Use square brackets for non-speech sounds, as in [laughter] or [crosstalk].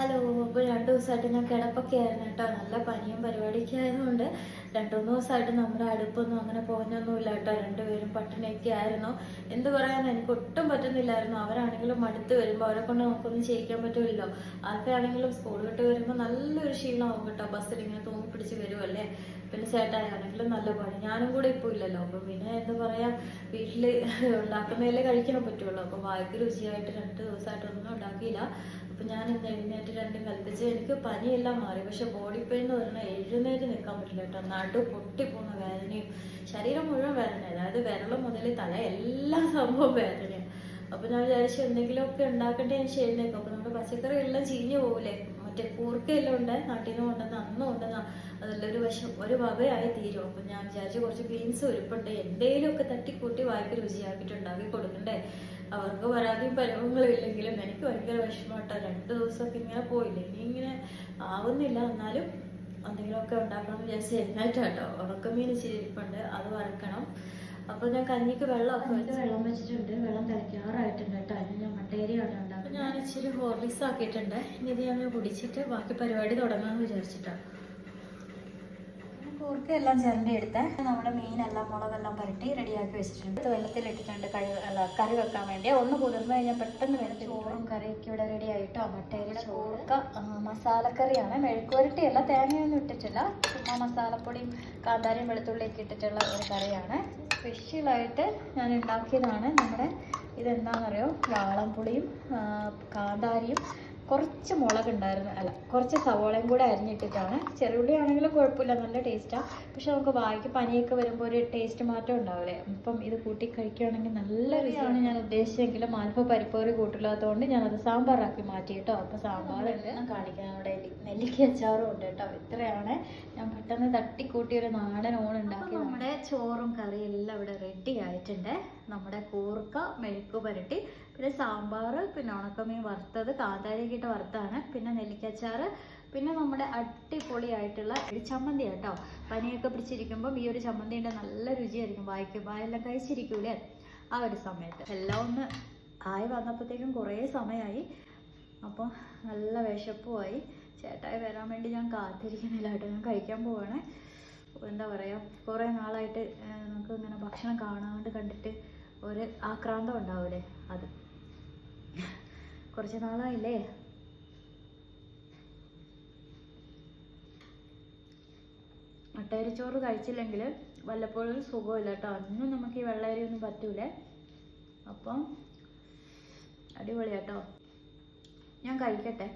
Hello ഇപ്പോൾ രണ്ട് ദിവസമായിട്ട് ഞാൻ കിടപ്പൊക്കെ ആയിരുന്നു കേട്ടോ. നല്ല പനിയും പരിപാടിയൊക്കെ ആയതുകൊണ്ട് രണ്ട് മൂന്ന് ദിവസമായിട്ട് നമ്മുടെ അടുപ്പൊന്നും അങ്ങനെ പോകുന്നൊന്നുമില്ല കേട്ടോ. രണ്ടുപേരും പട്ടിണിയൊക്കെ ആയിരുന്നു. എന്ത് പറയാൻ എനിക്ക് ഒട്ടും പറ്റുന്നില്ലായിരുന്നു. അവരാണെങ്കിലും മടുത്ത് വരുമ്പോൾ അവരെ കൊണ്ട് നമുക്കൊന്നും ചെയ്യിക്കാൻ പറ്റുമല്ലോ ആർക്കാണെങ്കിലും സ്കൂൾ വിട്ട് വരുമ്പോൾ നല്ലൊരു ക്ഷീണമാകും കേട്ടോ. ബസ്സിൽ ഇങ്ങനെ തൂങ്ങി പിടിച്ച് വരുമല്ലേ പിന്നെ ചേട്ടായാണെങ്കിലും നല്ല പണി. ഞാനും കൂടെ ഇപ്പോൾ ഇല്ലല്ലോ. അപ്പം പിന്നെ എന്താ പറയാ വീട്ടിൽ [laughs] ഉണ്ടാക്കുന്നതിലേ കഴിക്കാൻ പറ്റുള്ളൂ. അപ്പം വായ്പ രുചിയായിട്ട് രണ്ട് ദിവസമായിട്ടൊന്നും ഉണ്ടാക്കിയില്ല. അപ്പം ഞാൻ ഇന്ന് എഴുന്നേറ്റ് രണ്ടും കൽപ്പിച്ച് എനിക്ക് പനിയെല്ലാം മാറി. പക്ഷെ ബോഡി പെയിൻ എന്ന് പറഞ്ഞാൽ എഴുന്നേറ്റ് നിൽക്കാൻ പറ്റില്ല കേട്ടോ. നടു പൊട്ടിപ്പോകുന്ന വേദനയും ശരീരം മുഴുവൻ വേദന അതായത് വിരളം മുതൽ തല എല്ലാ സംഭവം വേദനയാണ് അപ്പൊ ഞാൻ വിചാരിച്ചു എന്തെങ്കിലുമൊക്കെ ഉണ്ടാക്കണ്ടേ ഞാൻ ശരി നിൽക്കും അപ്പൊ നമ്മുടെ പച്ചക്കറി എല്ലാം ചീഞ്ഞു പോകില്ലേ മറ്റേ കൂർക്കയെല്ലാം ഉണ്ട് നാട്ടിൽ നിന്ന് കൊണ്ടുവന്ന അന്നും കൊണ്ടുവന്ന അതിലൊരു വശം ഒരു വകയായി തീരും. അപ്പൊ ഞാൻ വിചാരിച്ചു കുറച്ച് ബീൻസ് ഉരുപ്പുണ്ട് എന്തെങ്കിലുമൊക്കെ തട്ടിക്കൂട്ടി വായ്പ രുചിയാക്കിയിട്ട് ഉണ്ടാക്കി കൊടുക്കണ്ടേ? അവർക്ക് പരാതിയും പരിഭവങ്ങളും ഇല്ലെങ്കിലും എനിക്ക് ഭയങ്കര വിഷമമാട്ടോ. രണ്ട് ദിവസമൊക്കെ ഇങ്ങനെ പോയില്ലേ? ഇനി ഇങ്ങനെ ആവുന്നില്ല. എന്നാലും എന്തെങ്കിലുമൊക്കെ ഉണ്ടാക്കണം വിചാരിച്ച് എന്നായിട്ടാട്ടോ ഉറക്കമീൻ ഇച്ചിരി അത് വറക്കണം. അപ്പൊ ഞാൻ കഞ്ഞിക്ക് വെള്ളമൊക്കെ വെച്ച് വെള്ളം വെച്ചിട്ടുണ്ട്. വെള്ളം തിളയ്ക്കാറായിട്ടുണ്ട് കേട്ടോ. അതിന് ഞാൻ മട്ടേരിയാണ് ഉണ്ടാക്കുന്നത് ഞാൻ ഇച്ചിരി ഹോർലിക്സ് ആക്കിയിട്ടുണ്ട്. ഇനി ഇത് ഞാൻ കുടിച്ചിട്ട് ബാക്കി പരിപാടി തുടങ്ങാമെന്ന് വിചാരിച്ചിട്ടാണ് കൂർക്കയെല്ലാം ചിരണ്ടി എടുത്ത്. നമ്മുടെ മീനെല്ലാം മുളകെല്ലാം പുരട്ടി റെഡിയാക്കി വെച്ചിട്ടുണ്ട്. വെള്ളത്തിലിട്ടിട്ടുണ്ട് കഴി അല്ല കറി വെക്കാൻ വേണ്ടി ഒന്ന് കുതിർന്നു കഴിഞ്ഞാൽ പെട്ടെന്ന് വരട്ടി ചോറും കറിയൊക്കെ ഇവിടെ റെഡി ആയിട്ടോ? മട്ടേരി ചോറൊക്കെ മസാലക്കറിയാണ്. മെഴുക്കുവരട്ടിയല്ല തേങ്ങയൊന്നും ഇട്ടിട്ടില്ല. ചുമ്മാ മസാലപ്പൊടിയും കാന്താരിയും വെളുത്തുള്ളിയൊക്കെ ഇട്ടിട്ടുള്ള ഒരു കറിയാണ്. സ്പെഷ്യലായിട്ട് ഞാൻ ഉണ്ടാക്കിയതാണ്. നമ്മുടെ ഇതെന്താണെന്നറിയോ വാളംപുളിയും കാന്താരിയും കുറച്ച് മുളക് ഉണ്ടായിരുന്നു അല്ല കുറച്ച് സവോളയും കൂടെ അരിഞ്ഞിട്ടിട്ടാണ്. ചെറുള്ളി ആണെങ്കിലും കുഴപ്പമില്ല നല്ല ടേസ്റ്റാണ് പക്ഷെ നമുക്ക് വായിക്ക് പനിയൊക്കെ വരുമ്പോൾ ഒരു ടേസ്റ്റ് മാറ്റം ഉണ്ടാവില്ലേ? അപ്പം ഇത് കൂട്ടി കഴിക്കുകയാണെങ്കിൽ നല്ല രുചിയാണ് ഞാൻ ഉദ്ദേശിച്ചെങ്കിലും മാൽപ്പ പരിപ്പോറി കൂട്ടില്ലാത്തതുകൊണ്ട് ഞാനത് സാമ്പാറാക്കി മാറ്റി കേട്ടോ. അപ്പം സാമ്പാറുണ്ട് ഞാൻ കാണിക്കാം. അവിടെ നെല്ലിക്ക അച്ചാറും ഉണ്ട് കേട്ടോ. ഇത്രയാണ്. ഞാൻ പെട്ടെന്ന് തട്ടിക്കൂട്ടി ഒരു നാടൻ ഓൺ ഉണ്ടാക്കി നമ്മുടെ ചോറും കറിയും എല്ലാം ഇവിടെ റെഡി ആയിട്ടുണ്ട്. നമ്മുടെ കൂർക്ക മെഴുക്ക് പുരട്ടി പിന്നെ സാമ്പാർ പിന്നെ ഉണക്കമീൻ വറുത്തത് കാന്താരിയൊക്കെ ഇട്ട് വറുത്താണ്. പിന്നെ നെല്ലിക്കച്ചാറ് പിന്നെ നമ്മുടെ അടിപൊളിയായിട്ടുള്ള ഒരു ചമ്മന്തി കേട്ടോ. പനിയൊക്കെ പിടിച്ചിരിക്കുമ്പം ഈ ഒരു ചമ്മന്തിന്റെ നല്ല രുചിയായിരിക്കും. വായിക്കും വായെല്ലാം കഴിച്ചിരിക്കൂലേ? ആ ഒരു സമയത്ത്. എല്ലാം ഒന്ന് ആയി വന്നപ്പോഴത്തേക്കും കുറേ സമയമായി. അപ്പോൾ നല്ല വിശപ്പുമായി. ചേട്ടായി വരാൻ വേണ്ടി ഞാൻ കാത്തിരിക്കുന്നില്ല കേട്ടോ. ഞാൻ കഴിക്കാൻ പോവാണ്. എന്താ പറയുക കുറേ നാളായിട്ട് നമുക്ക് ഇങ്ങനെ ഭക്ഷണം കാണാണ്ട് കണ്ടിട്ട് ഒരു ആക്രാന്തം ഉണ്ടാവൂലേ? അത്. കുറച്ച് നാളായില്ലേ? മട്ടേരിച്ചോറ് കഴിച്ചില്ലെങ്കിൽ വല്ലപ്പോഴും സുഖമില്ല കേട്ടോ അന്നും നമുക്ക് ഈ വെള്ളരി ഒന്നും പറ്റൂലേ. അപ്പം അടിപൊളിയാട്ടോ ഞാൻ കഴിക്കട്ടെ.